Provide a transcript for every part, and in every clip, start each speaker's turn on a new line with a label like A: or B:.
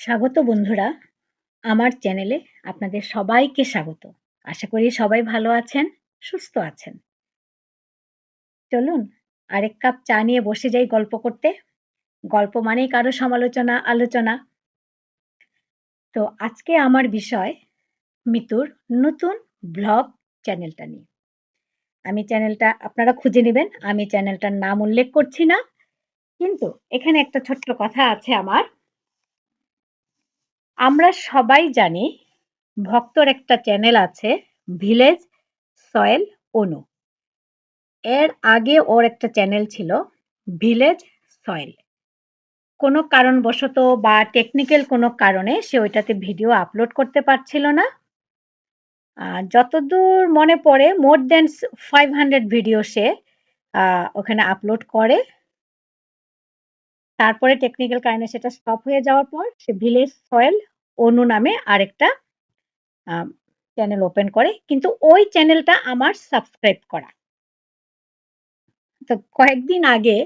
A: স্বাগত বন্ধুরা, আমার চ্যানেলে আপনাদের সবাইকে স্বাগত। আশা করি সবাই ভালো আছেন, সুস্থ আছেন। চলুন, আরেক কাপ চা নিয়ে বসে যাই গল্প করতে। গল্প মানেই কারও সমালোচনা, আলোচনা। তো আজকে আমার বিষয়, মিতুর নতুন ব্লগ চ্যানেলটা নিয়ে। আমি চ্যানেলটা আপনারা খুঁজে নেবেন, আমি চ্যানেলটার নাম উল্লেখ করছি না, কিন্তু এখানে একটা ছোট্ট কথা আছে আমার। আমরা সবাই জানি ভক্তর একটা চ্যানেল আছে ভিলেজ সয়েল অনু এর আগে ওর একটা চ্যানেল ছিল ভিলেজ সয়েল কোনো কারণবশত বা টেকনিক্যাল কোনো কারণে সে ওইটাতে ভিডিও আপলোড করতে পারছিল না। যতদূর মনে পড়ে more than five hundred video সে ওখানে আপলোড করে। তারপরে টেকনিক্যাল কারণে সেটা স্টপ হয়ে যাওয়ার পর সে ভিলেজ সয়েল অনু নামে আরেকটা চ্যানেল ওপেন করে। কিন্তু ওই চ্যানেলটা আমার সাবস্ক্রাইব করা। তো কয়েকদিন আগে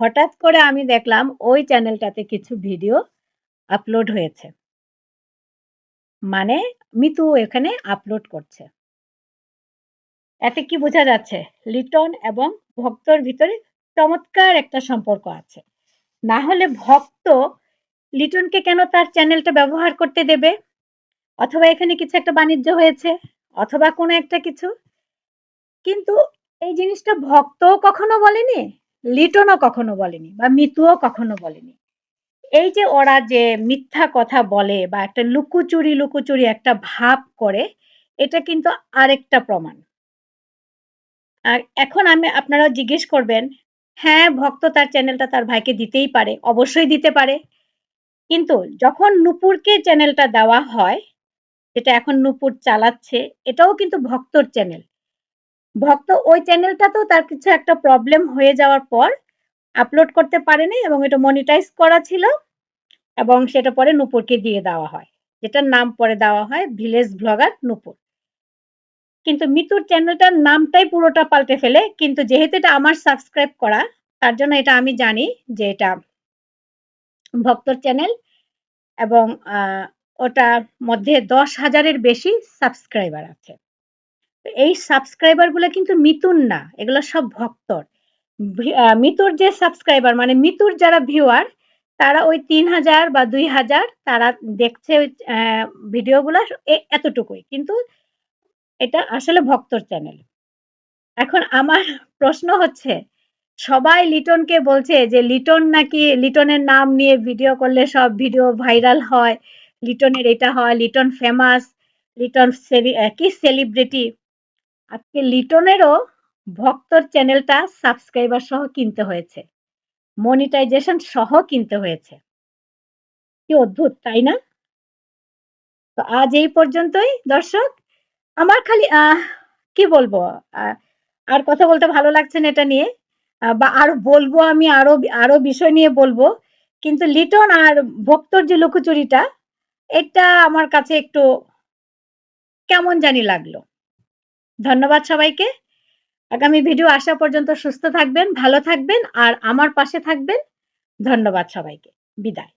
A: হঠাৎ করে আমি দেখলাম ওই চ্যানেলটাতে কিছু ভিডিও আপলোড হয়েছে। মানে মিতু এখানে আপলোড করছে। এতে কি বোঝা যাচ্ছে? লিটন এবং ভক্তর ভিতরে চমৎকার একটা সম্পর্ক আছে। না হলে ভক্ত লিটনকে কেন তার চ্যানেলটা ব্যবহার করতে দেবে? অথবা এখানে কিছু একটা বাণিজ্য হয়েছে, অথবা কোনো একটা কিছু? কিন্তু এই জিনিসটা ভক্তও কখনো বলেনি, লিটনও কখনো বলেনি, বা মিতুও কখনো বলেনি। এই যে ওরা যে মিথ্যা কথা বলে বা একটা লুকোচুরি লুকোচুরি একটা ভাব করে, এটা কিন্তু আরেকটা প্রমাণ। আর এখন আমি আপনারা জিজ্ঞেস করবেন হ্যাঁ ভক্ত তার চ্যানেলটা তার ভাইকে দিতেই পারে, অবশ্যই দিতে পারে। কিন্তু যখন নুপুরকে চ্যানেলটা দেওয়া হয়, যেটা এখন নুপুর চালাচ্ছে, এটাও কিন্তু ভক্তর চ্যানেল ভক্ত ওই চ্যানেলটাতেও তার কিছু একটা প্রবলেম হয়ে যাওয়ার পর আপলোড করতে পারেনি এবং এটা মনিটাইজ করা ছিল এবং সেটা পরে নুপুরকে দিয়ে দেওয়া হয়, যেটার নাম পরে দেওয়া হয় ভিলেজ ব্লগার নুপুর। কিন্তু মিতুর চ্যানেলটার নামটাই পুরোটা পাল্টে ফেলে, কিন্তু যেহেতু এটা আমার সাবস্ক্রাইব করা, তার জন্য এটা আমি জানি যে এটা ভক্তর চ্যানেল এবং ওটা মধ্যে দশ হাজারের বেশি সাবস্ক্রাইবার আছে। এই সাবস্ক্রাইবারগুলো কিন্তু মিতুর না, এগুলো সব ভক্তর। মিতুর যে সাবস্ক্রাইবার মানে মিতুর যারা ভিউয়ার তারা ওই তিন হাজার বা দুই হাজার তারা দেখছে ওই ভিডিওগুলো এতটুকুই। কিন্তু এটা আসলে ভক্তর চ্যানেল। এখন আমার প্রশ্ন হচ্ছে সবাই লিটনকে বলছে যে লিটন নাকি লিটনের নাম নিয়ে ভিডিও করলে সব ভিডিও ভাইরাল হয়। লিটনের এটা হয়, লিটন ফেমাস লিটন কি সেলিব্রিটি আজকে লিটনেরও ভক্তর চ্যানেলটা সাবস্ক্রাইবার সহ কিনতে হয়েছে। মনিটাইজেশন সহ কিনতে হয়েছে। কি অদ্ভুত, তাই না? তো আজ এই পর্যন্তই, দর্শক। আমার খালি কি বলব? আর কথা বলতে ভালো লাগছে না এটা নিয়ে। বা আরও বলব আমি, আরও আরও বিষয় নিয়ে বলব। কিন্তু লিটন আর ভক্তর যে লুকোচুরিটা, এটা আমার কাছে একটু কেমন জানি লাগল। ধন্যবাদ সবাইকে। আগামী ভিডিও আসা পর্যন্ত সুস্থ থাকবেন, ভালো থাকবেন, আর আমার পাশে থাকবেন। ধন্যবাদ সবাইকে। বিদায়।